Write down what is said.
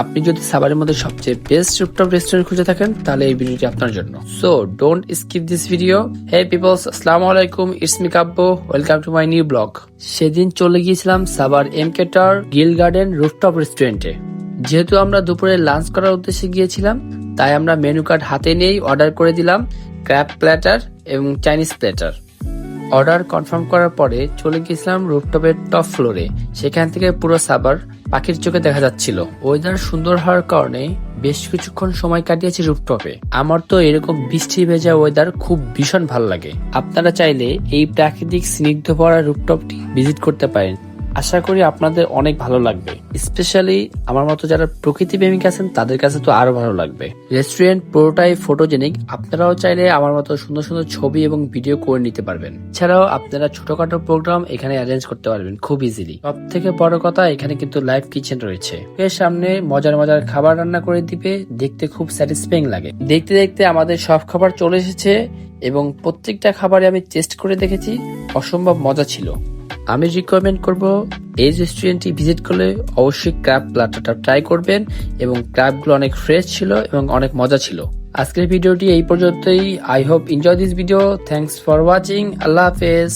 আপনি যদি সাভারের মধ্যে সবচেয়ে বেস্ট রুপটপ রেস্টুরেন্ট খুঁজে থাকেন, তাহলে এই ভিডিওটি আপনার জন্য। So don't skip this video hey peoples আসসালামু আলাইকুম। It's me Kabya. Welcome to my new blog সেদিন চলে গিয়েছিলাম সাভার এম কেটার গিল গার্ডেন রুফটপ রেস্টুরেন্টে যেহেতু আমরা দুপুরে লাঞ্চ করার উদ্দেশ্যে গিয়েছিলাম, তাই আমরা মেনু কার্ড হাতে নিয়েই অর্ডার করে দিলাম ক্র্যাপ প্ল্যাটার এবং চাইনিজ প্ল্যাটার অর্ডার কনফার্ম করার পরে চলে গেছিলাম রুপটপের টপ ফ্লোরে। সেখান থেকে পুরো সাবার পাখির চোখে দেখা যাচ্ছিল। ওয়েদার সুন্দর হওয়ার কারণে বেশ কিছুক্ষণ সময় কাটিয়েছি রুফটপে। আমার তো এরকম বৃষ্টি ভেজা ওয়েদার খুব ভীষণ ভালো লাগে। আপনারা চাইলে এই প্রাকৃতিক স্নিগ্ধ ভরা রুফটপটি ভিজিট করতে পারেন। আশা করি আপনাদের অনেক ভালো লাগবে। স্পেশালি আমার মতো যারা প্রকৃতি প্রেমিক আছেন, তাদের কাছে তো আরও ভালো লাগবে। রেস্টুরেন্ট পুরোটাই ফটোজেনিক আপনারাও চাইলে আমার মতো সুন্দর সুন্দর ছবি এবং ভিডিও করে নিতে পারবেন। এছাড়াও আপনারা ছোটখাটো প্রোগ্রাম এখানে অ্যারেঞ্জ করতে পারবেন খুব ইজিলি সব থেকে বড় কথা, এখানে কিন্তু লাইভ কিচেন রয়েছে। এর সামনে মজার মজার খাবার রান্না করে দিবে, দেখতে খুব স্যাটিসফাইং লাগে। দেখতে দেখতে আমাদের সব খাবার চলে এসেছে এবং প্রত্যেকটা খাবারে আমি টেস্ট করে দেখেছি, অসম্ভব মজা ছিল। আমি রিকমেন্ড করব এই রেস্টুরেন্টটি ভিজিট করলে অবশ্যই ক্র্যাব প্লাটাটা ট্রাই করবেন এবং ক্র্যাবগুলো অনেক ফ্রেশ ছিল এবং অনেক মজা ছিল। আজকের ভিডিওটি এই পর্যন্তই। I hope enjoy this video thanks for watching আল্লাহ হাফেজ।